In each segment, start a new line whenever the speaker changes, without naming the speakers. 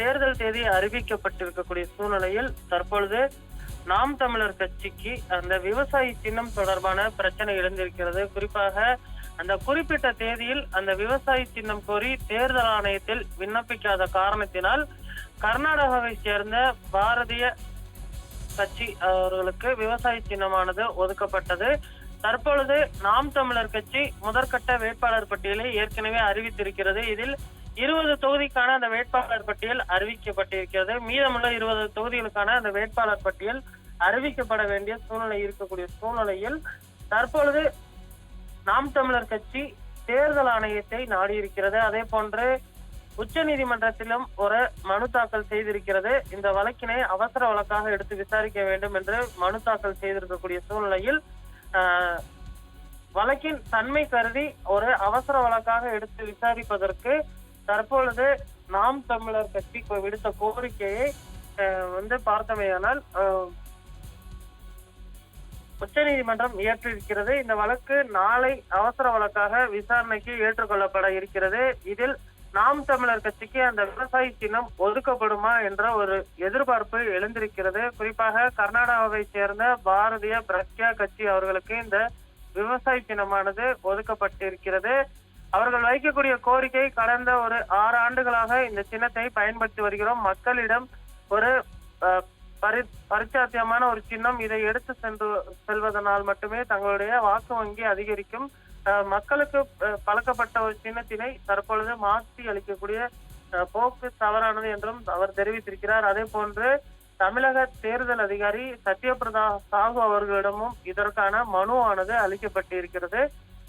தேர்தல் தேதி அறிவிக்கப்பட்டிருக்கக்கூடிய சூழ்நிலையில் தற்பொழுது நாம் தமிழர் கட்சிக்கு அந்த விவசாயி சின்னம் தொடர்பான பிரச்சனை எழுந்திருக்கிறது. குறிப்பாக அந்த குறிப்பிட்ட தேதியில் அந்த விவசாயி சின்னம் கோரி தேர்தல் ஆணையத்தில் விண்ணப்பிக்காத காரணத்தினால் கர்நாடகாவை சேர்ந்த பாரதிய கட்சி அவர்களுக்கு விவசாய சின்னமானது ஒதுக்கப்பட்டது. தற்பொழுது நாம் தமிழர் கட்சி முதற்கட்ட வேட்பாளர் பட்டியலை ஏற்கனவே அறிவித்திருக்கிறது. இதில் இருபது தொகுதிக்கான அந்த வேட்பாளர் பட்டியல் அறிவிக்கப்பட்டிருக்கிறது. மீதமுள்ள இருபது தொகுதிகளுக்கான அந்த வேட்பாளர் பட்டியல் அறிவிக்கப்பட வேண்டிய சூழ்நிலை இருக்கக்கூடிய சூழ்நிலையில் தற்பொழுது நாம் தமிழர் கட்சி தேர்தல் ஆணையத்தை நாடியிருக்கிறது. அதே போன்று உச்ச நீதிமன்றத்திலும் ஒரு மனு தாக்கல் செய்திருக்கிறது. இந்த வழக்கினை அவசர வழக்காக எடுத்து விசாரிக்க வேண்டும் என்று மனு தாக்கல் செய்திருக்கக்கூடிய சூழ்நிலையில் வழக்கின் தன்மை கருதி ஒரு அவசர வழக்காக எடுத்து விசாரிப்பதற்கு தற்பொழுது நாம் தமிழர் கட்சி விடுத்த கோரிக்கையை வந்து பார்த்தமையானால் உச்ச நீதிமன்றம் இயற்றிருக்கிறது இந்த வழக்கு நாளை அவசர வழக்காக விசாரணைக்கு ஏற்றுக்கொள்ளப்பட இருக்கிறது. இதில் நாம் தமிழர் கட்சிக்கு அந்த விவசாயி சின்னம் ஒதுக்கப்படுமா என்ற ஒரு எதிர்பார்ப்பு எழுந்திருக்கிறது. குறிப்பாக கர்நாடகாவை சேர்ந்த பாரதிய பிரக்யா கட்சி அவர்களுக்கு இந்த விவசாய சின்னமானது ஒதுக்கப்பட்டிருக்கிறது. அவர்கள் வைக்கக்கூடிய கோரிக்கை கடந்த ஒரு ஆறு ஆண்டுகளாக இந்த சின்னத்தை பயன்படுத்தி வருகிறோம். மக்களிடம் ஒரு பரி பரிச்சாத்தியமான ஒரு சின்னம் இதை எடுத்து சென்று செல்வதனால் மட்டுமே தங்களுடைய வாக்கு வங்கி அதிகரிக்கும். அஹ், மக்களுக்கு பழக்கப்பட்ட ஒரு சின்னத்தினை தற்பொழுது மாற்றி அளிக்கக்கூடிய போக்கு தவறானது என்றும் அவர் தெரிவித்திருக்கிறார். அதே போன்று தமிழக தேர்தல் அதிகாரி சத்யபிரதா சாஹூ அவர்களிடமும் இதற்கான மனுவானது அளிக்கப்பட்டிருக்கிறது.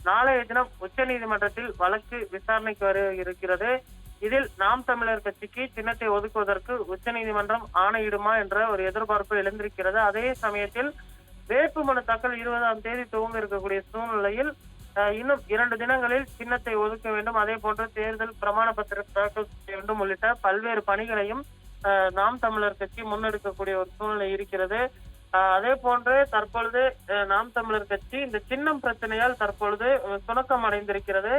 நாளைய தினம் உச்ச நீதிமன்றத்தில் வழக்கு விசாரணைக்கு வர இருக்கிறது. இதில் நாம் தமிழர் கட்சிக்கு சின்னத்தை ஒதுக்குவதற்கு உச்ச நீதிமன்றம் ஆணையிடுமா என்ற ஒரு எதிர்பார்ப்பு எழுந்திருக்கிறது. அதே சமயத்தில் வேட்புமனு தாக்கல் இருபதாம் தேதி துவங்க இருக்கக்கூடிய சூழ்நிலையில் அஹ், இன்னும் இரண்டு தினங்களில் சின்னத்தை ஒதுக்க வேண்டும். அதே போன்று தேர்தல் பிரமாண பத்திரம் தாக்கல் செய்ய வேண்டும் உள்ளிட்ட பல்வேறு பணிகளையும் அஹ், நாம் தமிழர் கட்சி முன்னெடுக்கக்கூடிய ஒரு சூழ்நிலை இருக்கிறது. அதே போன்று தற்பொழுது நாம் தமிழர் கட்சி இந்த சின்னம் பிரச்சனையால் தற்பொழுது சுணக்கம் அடைந்திருக்கிறது.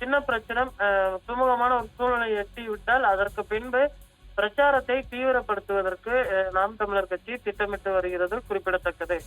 சின்ன பிரச்சனை அஹ், சுமூகமான ஒரு சூழ்நிலை எட்டிவிட்டால் அதற்கு பின்பு பிரச்சாரத்தை தீவிரப்படுத்துவதற்கு அஹ், நாம் தமிழர் கட்சி திட்டமிட்டு வருகிறது குறிப்பிடத்தக்கது.